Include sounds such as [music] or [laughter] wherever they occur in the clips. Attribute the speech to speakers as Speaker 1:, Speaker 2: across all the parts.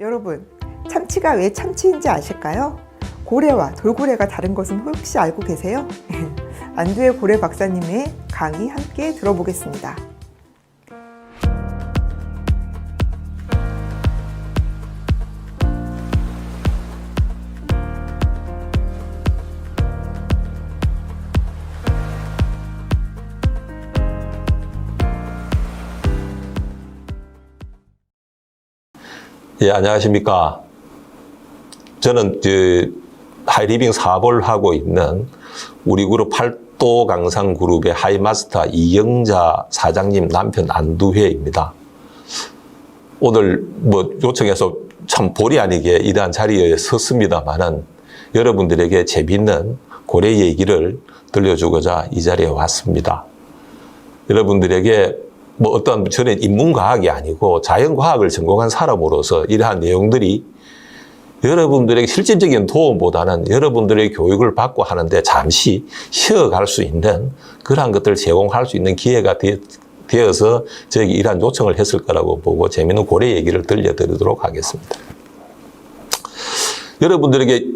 Speaker 1: 여러분, 참치가 왜 참치인지 아실까요? 고래와 돌고래가 다른 것은 혹시 알고 계세요? [laughs] 안두의 고래 박사님의 강의 함께 들어보겠습니다.
Speaker 2: 예, 안녕하십니까. 저는 그 하이리빙 사업을 하고 있는 우리 그룹 팔도 강상 그룹의 하이마스터 이영자 사장님 남편 안두회입니다. 오늘 뭐 요청해서 참 본의 아니게 이러한 자리에 섰습니다만은 여러분들에게 재밌는 고래 얘기를 들려주고자 이 자리에 왔습니다. 여러분들에게 뭐 어떤 저는 인문과학이 아니고 자연과학을 전공한 사람으로서 이러한 내용들이 여러분들에게 실질적인 도움보다는 여러분들의 교육을 받고 하는데 잠시 쉬어갈 수 있는 그러한 것들을 제공할 수 있는 기회가 되, 되어서 저에게 이러한 요청을 했을 거라고 보고 재미있는 고래 얘기를 들려드리도록 하겠습니다. 여러분들에게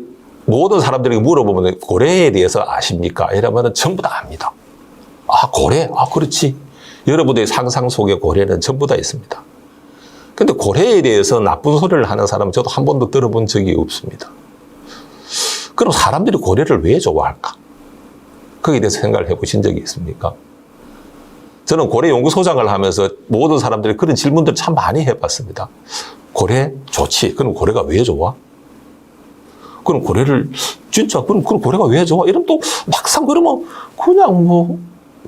Speaker 2: 모든 사람들에게 물어보면 고래에 대해서 아십니까? 이러면 전부 다 압니다. 아, 고래? 아, 그렇지. 여러분들의 상상 속에 고래는 전부 다 있습니다. 근데 고래에 대해서 나쁜 소리를 하는 사람은 저도 한 번도 들어본 적이 없습니다. 그럼 사람들이 고래를 왜 좋아할까? 거기에 대해서 생각을 해보신 적이 있습니까? 저는 고래 연구소장을 하면서 모든 사람들이 그런 질문들을 참 많이 해봤습니다. 고래 좋지. 그럼 고래가 왜 좋아? 그럼 고래를 진짜 그럼 그럼 고래가 왜 좋아? 이러면 또 막상 그러면 그냥 뭐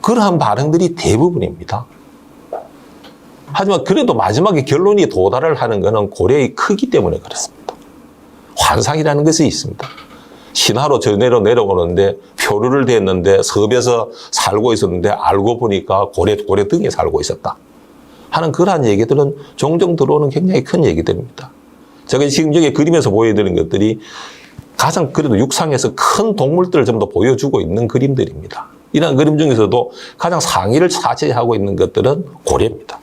Speaker 2: 그러한 반응들이 대부분입니다. 하지만 그래도 마지막에 결론이 도달을 하는 것은 고래의 크기 때문에 그렇습니다. 환상이라는 것이 있습니다. 신화로 전해로 내려오는데 표류를 댔는데 섭에서 살고 있었는데 알고 보니까 고래 고래 등에 살고 있었다. 하는 그러한 얘기들은 종종 들어오는 굉장히 큰 얘기들입니다. 제가 지금 여기 그림에서 보여드린 것들이 가장 그래도 육상에서 큰 동물들을 좀 더 보여주고 있는 그림들입니다. 이러한 그림 중에서도 가장 상위를 차지하고 있는 것들은 고래입니다.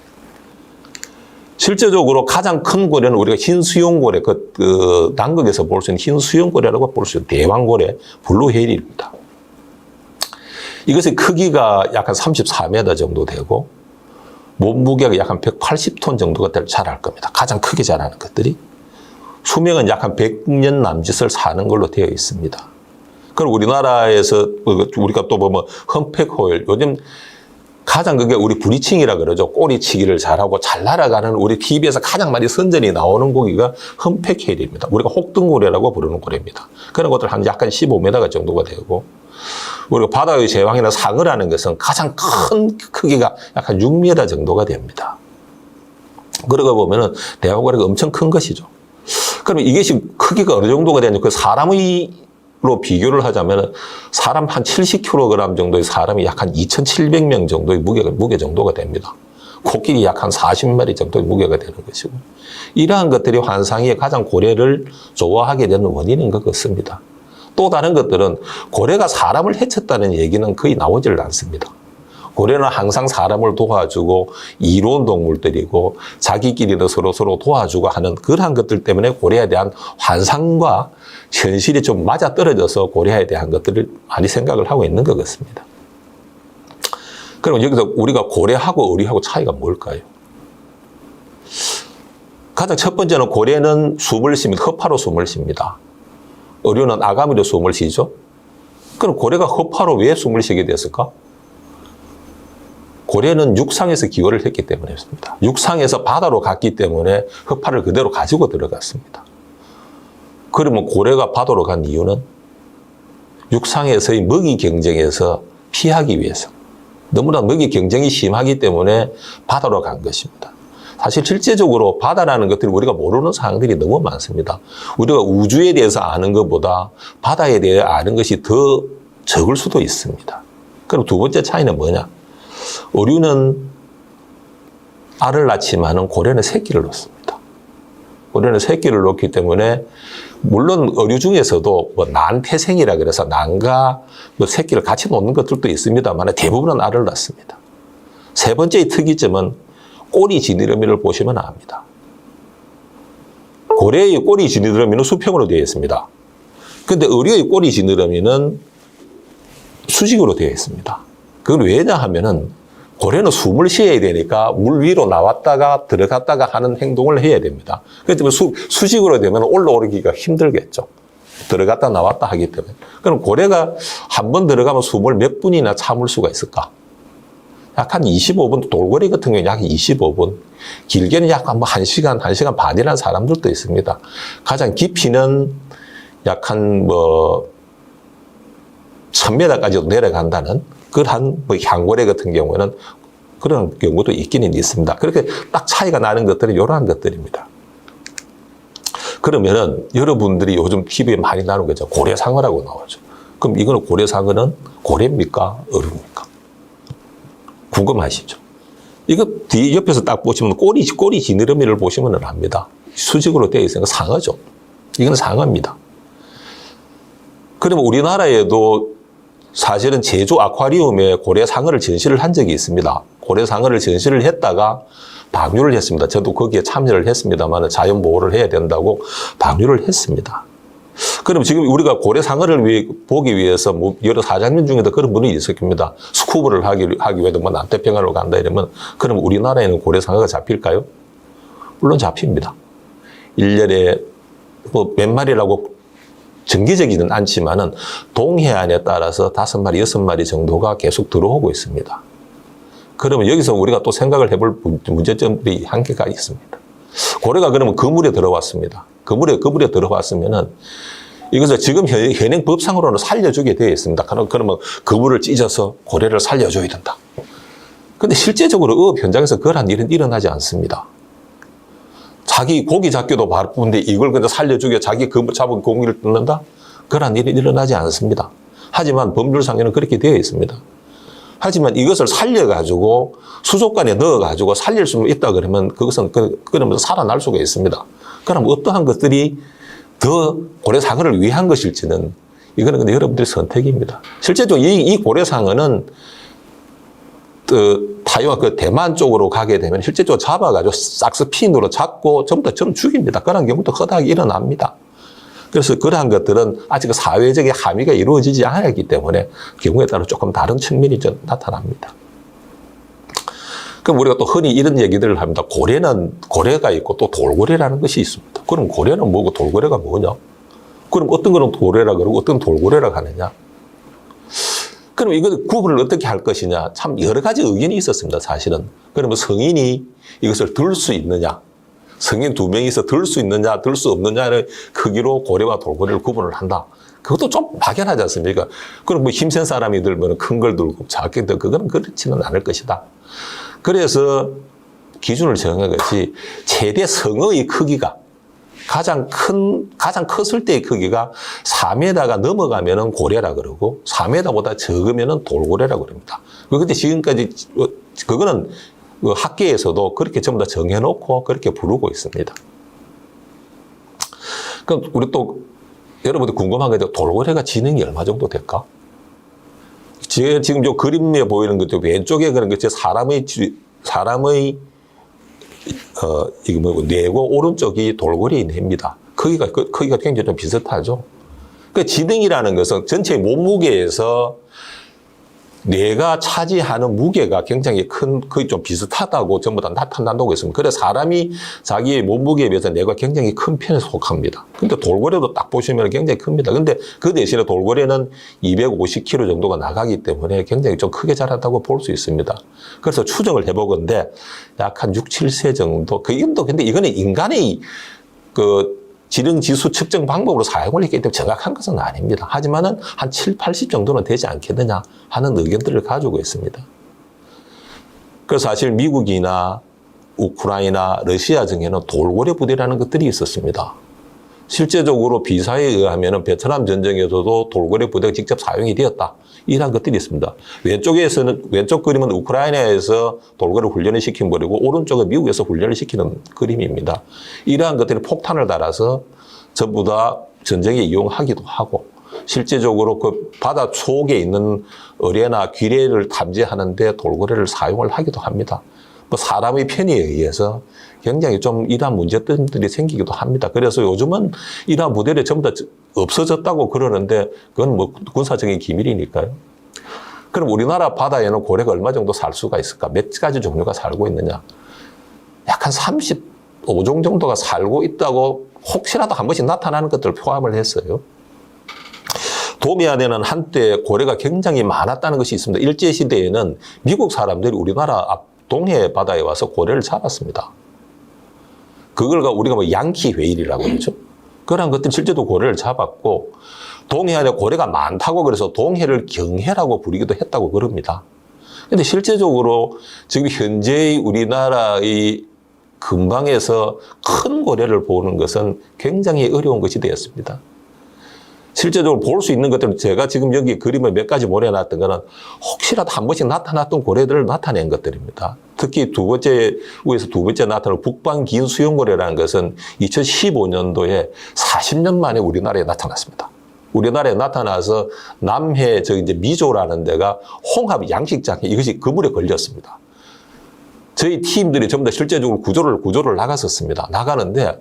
Speaker 2: 실제적으로 가장 큰 고래는 우리가 흰 수용고래, 그, 그 남극에서 볼 수 있는 흰 수용고래라고 볼 수 있는 대왕고래, 블루헤일입니다. 이것의 크기가 약 한 34m 정도 되고 몸무게가 약 한 180톤 정도가 자랄 겁니다. 가장 크게 자라는 것들이. 수명은 약 한 100년 남짓을 사는 걸로 되어 있습니다. 그리고 우리나라에서 우리가 또 보면 험팩호일 요즘 가장 그게 우리 브리칭이라 그러죠. 꼬리치기를 잘하고 잘 날아가는 우리 TV에서 가장 많이 선전이 나오는 고기가 험팩헤일입니다. 우리가 혹등고래라고 부르는 고래입니다. 그런 것들 한 약간 15m 정도가 되고 우리가 바다의 제왕이나 상어라는 것은 가장 큰 크기가 약한 6m 정도가 됩니다. 그러고 보면은 대왕고래가 엄청 큰 것이죠. 그러면 이것이 크기가 어느 정도가 되냐? 그 사람의 로 비교를 하자면 사람 한 70kg 정도의 사람이 약 한 2,700명 정도의 무게, 무게 정도가 됩니다. 코끼리 약 한 40마리 정도의 무게가 되는 것이고 이러한 것들이 환상이 가장 고래를 좋아하게 되는 원인인 것 같습니다. 또 다른 것들은 고래가 사람을 해쳤다는 얘기는 거의 나오질 않습니다. 고래는 항상 사람을 도와주고 이로운 동물들이고 자기끼리도 서로 서로 도와주고 하는 그러한 것들 때문에 고래에 대한 환상과 현실이 좀 맞아 떨어져서 고래에 대한 것들을 많이 생각을 하고 있는 것 같습니다. 그럼 여기서 우리가 고래하고 어리하고 차이가 뭘까요? 가장 첫 번째는 고래는 숨을 쉽니다. 허파로 숨을 쉽니다. 어류는 아가미로 숨을 쉬죠. 그럼 고래가 허파로 왜 숨을 쉬게 됐을까? 고래는 육상에서 기원을 했기 때문이었습니다. 육상에서 바다로 갔기 때문에 허파를 그대로 가지고 들어갔습니다. 그러면 고래가 바다로 간 이유는 육상에서의 먹이 경쟁에서 피하기 위해서 너무나 먹이 경쟁이 심하기 때문에 바다로 간 것입니다. 사실 실제적으로 바다라는 것들이 우리가 모르는 사항들이 너무 많습니다. 우리가 우주에 대해서 아는 것보다 바다에 대해 아는 것이 더 적을 수도 있습니다. 그럼 두 번째 차이는 뭐냐? 어류는 알을 낳지만은 고래는 새끼를 놓습니다. 고래는 새끼를 놓기 때문에 물론 어류 중에서도 뭐 난태생이라 그래서 난과 뭐 새끼를 같이 놓는 것들도 있습니다만 대부분은 알을 낳습니다. 세 번째의 특이점은 꼬리 지느러미를 보시면 압니다. 고래의 꼬리 지느러미는 수평으로 되어 있습니다. 근데 어류의 꼬리 지느러미는 수직으로 되어 있습니다. 그건 왜냐 하면은 고래는 숨을 쉬어야 되니까 물 위로 나왔다가 들어갔다가 하는 행동을 해야 됩니다. 그렇기 때문에 수, 수직으로 되면 올라오르기가 힘들겠죠. 들어갔다 나왔다 하기 때문에. 그럼 고래가 한 번 들어가면 숨을 몇 분이나 참을 수가 있을까? 약 한 25분, 돌고래 같은 경우는 약 25분, 길게는 약한 1시간, 1시간 반이라는 사람들도 있습니다. 가장 깊이는 약한 뭐, 1000m까지도 내려간다는 그러한 뭐 향고래 같은 경우에는 그런 경우도 있기는 있습니다. 그렇게 딱 차이가 나는 것들은 이러한 것들입니다. 그러면은 여러분들이 요즘 TV에 많이 나오는 거죠. 고래상어라고 나오죠. 그럼 이거는 고래상어는 고래입니까? 어릅니까? 궁금하시죠? 이거 뒤 옆에서 딱 보시면 꼬리, 꼬리 지느러미를 보시면 압니다. 수직으로 되어 있으니까 상어죠. 이건 상어입니다. 그러면 우리나라에도 사실은 제주 아쿠아리움에 고래상어를 전시를 한 적이 있습니다. 고래상어를 전시를 했다가 방류를 했습니다. 저도 거기에 참여를 했습니다만 자연 보호를 해야 된다고 방류를 했습니다. 그럼 지금 우리가 고래상어를 위- 보기 위해서 뭐 여러 사장님 중에도 그런 분이 있을 겁니다. 스쿠버를 하기, 하기 위해서 뭐 남태평양으로 간다 이러면 그럼 우리나라에는 고래상어가 잡힐까요? 물론 잡힙니다. 1년에 뭐 몇 마리라고 정기적이는 않지만은 동해안에 따라서 다섯 마리, 여섯 마리 정도가 계속 들어오고 있습니다. 그러면 여기서 우리가 또 생각을 해볼 문- 문제점이 한계가 있습니다. 고래가 그러면 그물에 들어왔습니다. 그물에, 그물에 들어왔으면은 이것을 지금 현- 현행 법상으로는 살려주게 되어 있습니다. 그러면 그물을 찢어서 고래를 살려줘야 된다. 근데 실제적으로 어업 현장에서 그러한 일은 일어나지 않습니다. 자기 고기 잡기도 바쁜데 이걸 근데 살려주게 자기 그 잡은 고기를 뜯는다? 그런 일이 일어나지 않습니다. 하지만 법률상에는 그렇게 되어 있습니다. 하지만 이것을 살려가지고 수족관에 넣어가지고 살릴 수 있다 그러면 그것은 그, 그러면 살아날 수가 있습니다. 그럼 어떠한 것들이 더 고래상어를 위한 것일지는 이거는 여러분들의 선택입니다. 실제적으로 이, 이 고래상어는 그 타이완 그 대만 쪽으로 가게 되면 실제적으로 잡아가지고 싹스핀으로 잡고 전부 다 저는 죽입니다. 그런 경우도 허다하게 일어납니다. 그래서 그러한 것들은 아직 사회적인 함의가 이루어지지 않았기 때문에 경우에 따라 조금 다른 측면이 좀 나타납니다. 그럼 우리가 또 흔히 이런 얘기들을 합니다. 고래는 고래가 있고 또 돌고래라는 것이 있습니다. 그럼 고래는 뭐고 돌고래가 뭐냐? 그럼 어떤 거는 고래라 그러고 어떤 돌고래라 하느냐? 그럼 이거 구분을 어떻게 할 것이냐? 참 여러 가지 의견이 있었습니다, 사실은. 그러면 성인이 이것을 들 수 있느냐? 성인 두 명이서 들 수 있느냐, 들 수 없느냐를 크기로 고래와 돌고래를 구분을 한다. 그것도 좀 막연하지 않습니까? 그럼 뭐 힘센 사람이 들면 큰 걸 들고 작게 들고 그거는 그렇지는 않을 것이다. 그래서 기준을 정한 것이 최대 성어의 크기가 가장 큰, 가장 컸을 때의 크기가 4m가 넘어가면은 고래라 그러고 4m보다 적으면은 돌고래라 그럽니다. 그런데 지금까지, 어, 그거는 그 학계에서도 그렇게 전부 다 정해놓고 그렇게 부르고 있습니다. 그럼 우리 또 여러분들 궁금한 게 돌고래가 지능이 얼마 정도 될까? 제 지금 저 그림에 보이는 것도 왼쪽에 그런 게 사람의 지- 사람의 어 이게 뭐고 뇌고 오른쪽이 돌고래의 뇌입니다. 크기가 그 크기가 굉장히 좀 비슷하죠. 그 지능이라는 것은 전체 몸무게에서 뇌가 차지하는 무게가 굉장히 큰, 거의 좀 비슷하다고 전부 다 나타난다고 했습니다. 그래서 사람이 자기의 몸무게에 비해서 뇌가 굉장히 큰 편에 속합니다. 근데 돌고래도 딱 보시면 굉장히 큽니다. 근데 그 대신에 돌고래는 250kg 정도가 나가기 때문에 굉장히 좀 크게 자랐다고 볼 수 있습니다. 그래서 추정을 해보건데 약 한 6, 7세 정도. 그 인도, 근데 이거는 인간의 그 지능 지수 측정 방법으로 사용을 했기 때문에 정확한 것은 아닙니다. 하지만은 한 7, 80 정도는 되지 않겠느냐 하는 의견들을 가지고 있습니다. 그래서 사실 미국이나 우크라이나, 러시아 등에는 돌고래 부대라는 것들이 있었습니다. 실제적으로 비사에 의하면 베트남 전쟁에서도 돌고래 부대가 직접 사용이 되었다. 이러한 것들이 있습니다. 왼쪽에서는, 왼쪽 그림은 우크라이나에서 돌고래 훈련을 시킨 거리고, 오른쪽은 미국에서 훈련을 시키는 그림입니다. 이러한 것들이 폭탄을 달아서 전부 다 전쟁에 이용하기도 하고, 실제적으로 그 바다 속에 있는 어뢰나 귀래를 탐지하는데 돌고래를 사용을 하기도 합니다. 뭐 사람의 편의에 의해서 굉장히 좀 이러한 문제점들이 생기기도 합니다. 그래서 요즘은 이러한 모델이 전부 다 없어졌다고 그러는데 그건 뭐 군사적인 기밀이니까요. 그럼 우리나라 바다에는 고래가 얼마 정도 살 수가 있을까? 몇 가지 종류가 살고 있느냐? 약 한 35종 정도가 살고 있다고 혹시라도 한 번씩 나타나는 것들을 포함을 했어요. 도미안에는 한때 고래가 굉장히 많았다는 것이 있습니다. 일제시대에는 미국 사람들이 우리나라 앞 동해 바다에 와서 고래를 잡았습니다. 그걸 가 우리가 뭐 양키 회일이라고 그러죠. 그런 것들 실제로 고래를 잡았고 동해안에 고래가 많다고 그래서 동해를 경해라고 부르기도 했다고 그럽니다. 근데 실제적으로 지금 현재의 우리나라의 근방에서 큰 고래를 보는 것은 굉장히 어려운 것이 되었습니다. 실제적으로 볼 수 있는 것들은 제가 지금 여기 그림을 몇 가지 몰아놨던 거는 혹시라도 한 번씩 나타났던 고래들을 나타낸 것들입니다. 특히 두 번째, 위에서 두 번째 나타난 북방 긴 수용고래라는 것은 2015년도에 40년 만에 우리나라에 나타났습니다. 우리나라에 나타나서 남해 저 이제 미조라는 데가 홍합 양식장에 이것이 그물에 걸렸습니다. 저희 팀들이 전부 다 실제적으로 구조를 구조를 나갔었습니다. 나가는데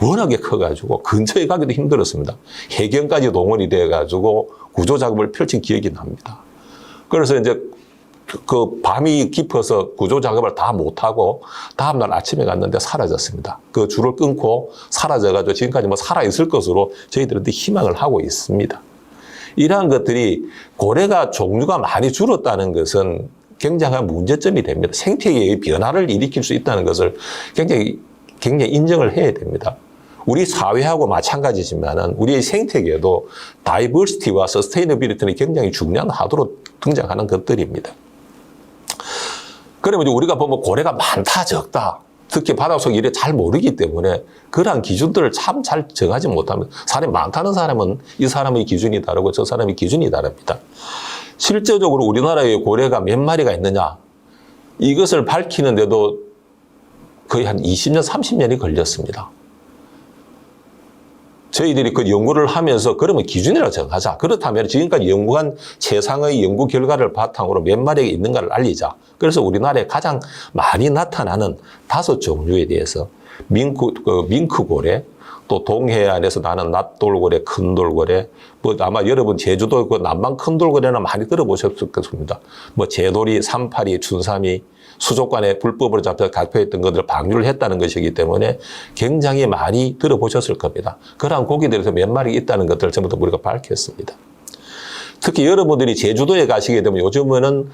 Speaker 2: 워낙에 커가지고 근처에 가기도 힘들었습니다. 해경까지 동원이 돼가지고 구조 작업을 펼친 기억이 납니다. 그래서 이제 그 밤이 깊어서 구조 작업을 다 못하고 다음날 아침에 갔는데 사라졌습니다. 그 줄을 끊고 사라져가지고 지금까지 뭐 살아있을 것으로 저희들은 희망을 하고 있습니다. 이러한 것들이 고래가 종류가 많이 줄었다는 것은 굉장한 문제점이 됩니다. 생태계의 변화를 일으킬 수 있다는 것을 굉장히, 굉장히 인정을 해야 됩니다. 우리 사회하고 마찬가지지만은 우리의 생태계도 다이버시티와 서스테이너빌리티는 굉장히 중요한 하도로 등장하는 것들입니다. 그러면 이제 우리가 보면 고래가 많다, 적다. 특히 바닷속 일에 잘 모르기 때문에 그러한 기준들을 참 잘 정하지 못합니다. 사람이 많다는 사람은 이 사람의 기준이 다르고 저 사람의 기준이 다릅니다. 실제적으로 우리나라에 고래가 몇 마리가 있느냐 이것을 밝히는데도 거의 한 20년, 30년이 걸렸습니다. 저희들이 그 연구를 하면서 그러면 기준이라고 정하자. 그렇다면 지금까지 연구한 최상의 연구 결과를 바탕으로 몇 마리가 있는가를 알리자. 그래서 우리나라에 가장 많이 나타나는 다섯 종류에 대해서 밍크, 그 밍크고래, 또 동해안에서 나는 낫돌고래, 큰돌고래, 뭐 아마 여러분 제주도 그 남방 큰돌고래는 많이 들어보셨을 것입니다. 뭐 제돌이, 삼파리, 춘삼이, 수족관에 불법으로 잡혀 갈표했던 것들을 방류를 했다는 것이기 때문에 굉장히 많이 들어보셨을 겁니다. 그러한 고기들에서 몇 마리 있다는 것들을 전부 다 우리가 밝혔습니다. 특히 여러분들이 제주도에 가시게 되면 요즘은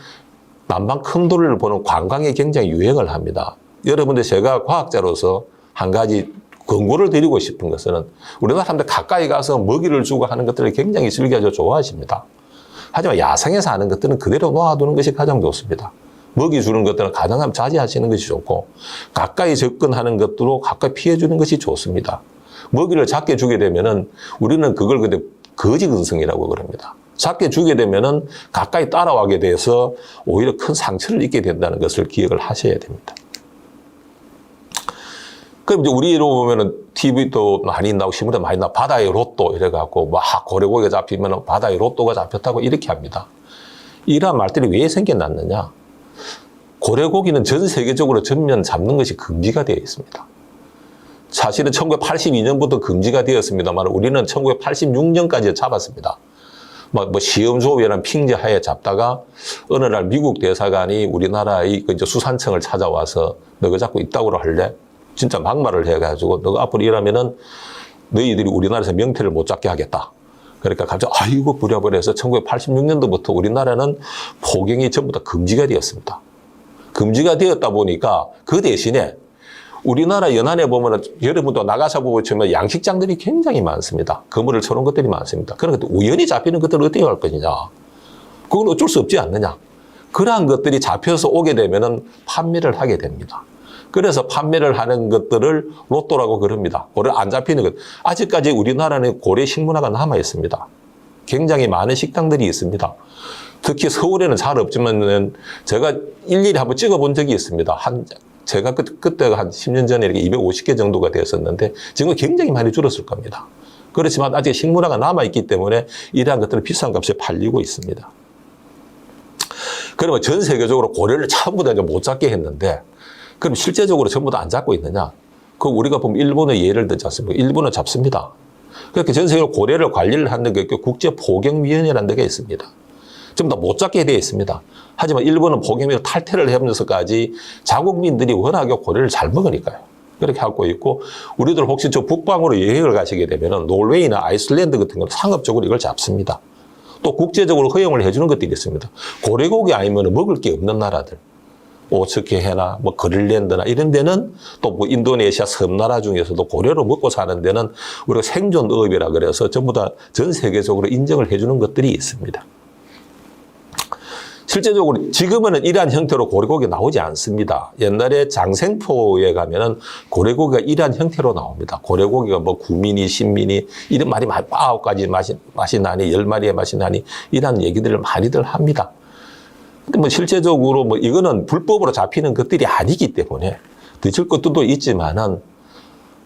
Speaker 2: 남방 큰 돌을 보는 관광이 굉장히 유행을 합니다. 여러분들 제가 과학자로서 한 가지 권고를 드리고 싶은 것은 우리나라 사람들 가까이 가서 먹이를 주고 하는 것들을 굉장히 즐겨서 좋아하십니다. 하지만 야생에서 하는 것들은 그대로 놓아두는 것이 가장 좋습니다. 먹이 주는 것들은 가능하면 자제하시는 것이 좋고 가까이 접근하는 것들로 가까이 피해주는 것이 좋습니다. 먹이를 작게 주게 되면은 우리는 그걸 근데 거지 근성이라고 그럽니다. 작게 주게 되면은 가까이 따라가게 돼서 오히려 큰 상처를 입게 된다는 것을 기억을 하셔야 됩니다. 그럼 이제 우리로 보면은 TV도 많이 나오고 신문에 많이 나오고 바다의 로또 이래갖고 막 고래고기가 잡히면 바다의 로또가 잡혔다고 이렇게 합니다. 이러한 말들이 왜 생겨났느냐? 고래고기는 전 세계적으로 전면 잡는 것이 금지가 되어 있습니다. 사실은 1982년부터 금지가 되었습니다만 우리는 1986년까지 잡았습니다. 뭐, 뭐 시험 조업이라는 핑계 하에 잡다가 어느 날 미국 대사관이 우리나라의 그 이제 수산청을 찾아와서 너가 잡고 있다고 할래? 진짜 막말을 해가지고 너가 앞으로 이러면은 너희들이 우리나라에서 명태를 못 잡게 하겠다. 그러니까 갑자기 아이고 부랴부랴 해서 1986년도부터 우리나라는 포경이 전부 다 금지가 되었습니다. 금지가 되었다 보니까 그 대신에 우리나라 연안에 보면은 여러분도 나가서 보고 치면 양식장들이 굉장히 많습니다. 그물을 쳐놓은 것들이 많습니다. 그러니까 우연히 잡히는 것들을 어떻게 할 거냐. 그건 어쩔 수 없지 않느냐. 그러한 것들이 잡혀서 오게 되면은 판매를 하게 됩니다. 그래서 판매를 하는 것들을 로또라고 그럽니다. 고래 안 잡히는 것. 아직까지 우리나라는 고래 식문화가 남아 있습니다. 굉장히 많은 식당들이 있습니다. 특히 서울에는 잘 없지만은 제가 일일이 한번 찍어본 적이 있습니다. 한 제가 그, 그때가 한 10년 전에 이렇게 250개 정도가 되었었는데 지금은 굉장히 많이 줄었을 겁니다. 그렇지만 아직 식문화가 남아있기 때문에 이러한 것들은 비싼 값에 팔리고 있습니다. 그러면 전 세계적으로 고래를 전부 다 이제 못 잡게 했는데 그럼 실제적으로 전부 다 안 잡고 있느냐? 그 우리가 보면 일본의 예를 들지 않습니까? 일본은 잡습니다. 그렇게 전 세계로 고래를 관리를 하는 게 국제포경위원회라는 데가 있습니다. 전부 다 못 잡게 되어 있습니다. 하지만 일본은 포경위를 탈퇴를 하면서까지 자국민들이 워낙에 고래를 잘 먹으니까요. 그렇게 하고 있고 우리들 혹시 저 북방으로 여행을 가시게 되면 노르웨이나 아이슬란드 같은 경우는 상업적으로 이걸 잡습니다. 또 국제적으로 허용을 해주는 것들이 있습니다. 고래고기 아니면 먹을 게 없는 나라들. 오츠케해나 뭐 그린랜드나 이런 데는 또 뭐 인도네시아 섬나라 중에서도 고래로 먹고 사는 데는 우리가 생존업이라 그래서 전부 다 전 세계적으로 인정을 해주는 것들이 있습니다. 실제적으로 지금은 이러한 형태로 고래고기 나오지 않습니다. 옛날에 장생포에 가면은 고래고기가 이러한 형태로 나옵니다. 고래고기가 뭐 구미니, 신미니 이런 말이 아홉 가지 맛이, 맛이 나니, 열 마리의 맛이 나니 이런 얘기들을 많이들 합니다. 근데 뭐 실제적으로 뭐 이거는 불법으로 잡히는 것들이 아니기 때문에 드실 것도 있지만은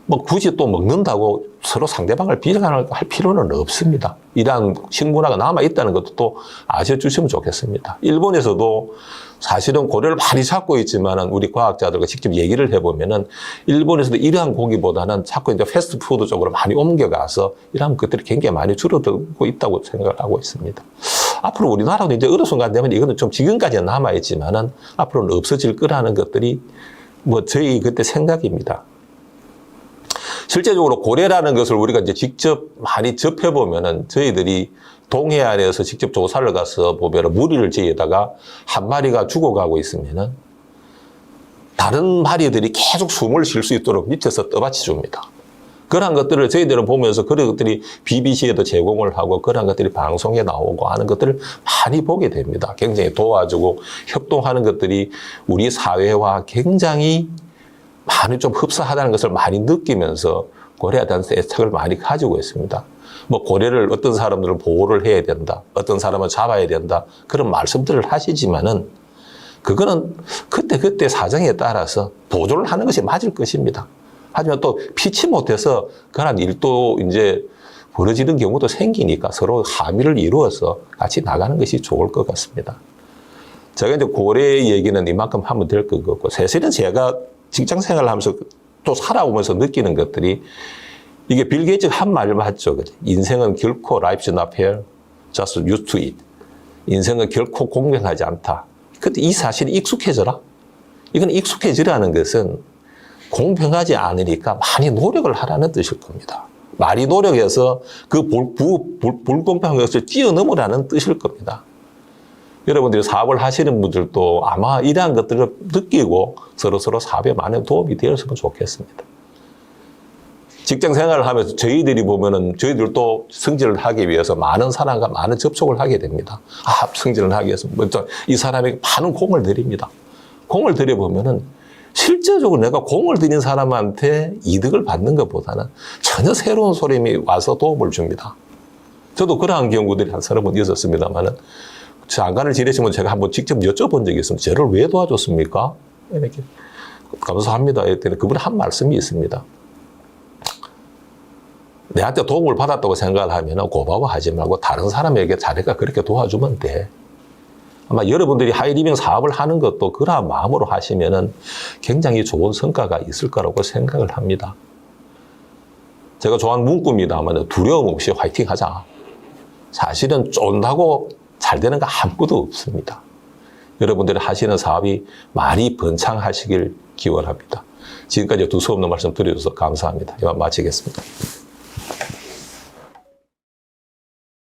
Speaker 2: 뭐 굳이 또 먹는다고 서로 상대방을 비난할 필요는 없습니다. 이러한 식문화가 남아 있다는 것도 또 아셔주시면 좋겠습니다. 일본에서도 사실은 고래를 많이 잡고 있지만은 우리 과학자들과 직접 얘기를 해보면은 일본에서도 이러한 고기보다는 자꾸 이제 패스트푸드 쪽으로 많이 옮겨가서 이러한 것들이 굉장히 많이 줄어들고 있다고 생각을 하고 있습니다. 앞으로 우리나라도 이제 어느 순간 되면 이거는 좀 지금까지는 남아있지만은 앞으로는 없어질 거라는 것들이 뭐 저희 그때 생각입니다. 실제적으로 고래라는 것을 우리가 이제 직접 많이 접해보면은 저희들이 동해안에서 직접 조사를 가서 보면은 무리를 지에다가 한 마리가 죽어가고 있으면은 다른 마리들이 계속 숨을 쉴 수 있도록 밑에서 떠받치 줍니다. 그러한 것들을 저희들은 보면서 그런 것들이 BBC에도 제공을 하고 그러한 것들이 방송에 나오고 하는 것들을 많이 보게 됩니다. 굉장히 도와주고 협동하는 것들이 우리 사회와 굉장히 많이 좀 흡사하다는 것을 많이 느끼면서 고래에 대한 애착을 많이 가지고 있습니다. 뭐 고래를 어떤 사람들은 보호를 해야 된다. 어떤 사람은 잡아야 된다. 그런 말씀들을 하시지만은 그거는 그때 그때 사정에 따라서 보조를 하는 것이 맞을 것입니다. 하지만 또 피치 못해서 그런 일도 이제 벌어지는 경우도 생기니까 서로 합의를 이루어서 같이 나가는 것이 좋을 것 같습니다. 제가 이제 고래 얘기는 이만큼 하면 될 것 같고, 사실은 제가 직장 생활을 하면서 또 살아오면서 느끼는 것들이 이게 빌 게이츠가 한말 맞죠. 인생은 결코 life's not fair, just used to it. 인생은 결코 공평하지 않다. 근데 이 사실이 익숙해져라. 이건 익숙해지라는 것은 공평하지 않으니까 많이 노력을 하라는 뜻일 겁니다. 많이 노력해서 그 불, 불, 불, 불공평한 것을 뛰어넘으라는 뜻일 겁니다. 여러분들이 사업을 하시는 분들도 아마 이러한 것들을 느끼고 서로서로 사업에 많은 도움이 되었으면 좋겠습니다. 직장 생활을 하면서 저희들이 보면은 저희들도 승진을 하기 위해서 많은 사람과 많은 접촉을 하게 됩니다. 아, 승진을 하기 위해서 먼저 이 사람에게 많은 공을 들입니다. 공을 들여보면은 실제적으로 내가 공을 들인 사람한테 이득을 받는 것보다는 전혀 새로운 소림이 와서 도움을 줍니다. 저도 그러한 경우들이 한 서너 번 있었습니다만은 장관을 지내시면 제가 한번 직접 여쭤본 적이 있습니다. 저를 왜 도와줬습니까? 이렇게 감사합니다. 했더니 그분이 한 말씀이 있습니다. 내한테 도움을 받았다고 생각을 하면 고마워하지 말고 다른 사람에게 자네가 그렇게 도와주면 돼. 아마 여러분들이 하이리빙 사업을 하는 것도 그러한 마음으로 하시면은 굉장히 좋은 성과가 있을 거라고 생각을 합니다. 제가 좋아하는 문구입니다만 두려움 없이 화이팅 하자. 사실은 쫀다고 잘 되는 거 아무것도 없습니다. 여러분들이 하시는 사업이 많이 번창하시길 기원합니다. 지금까지 두서없는 말씀 드려줘서 감사합니다. 이만 마치겠습니다.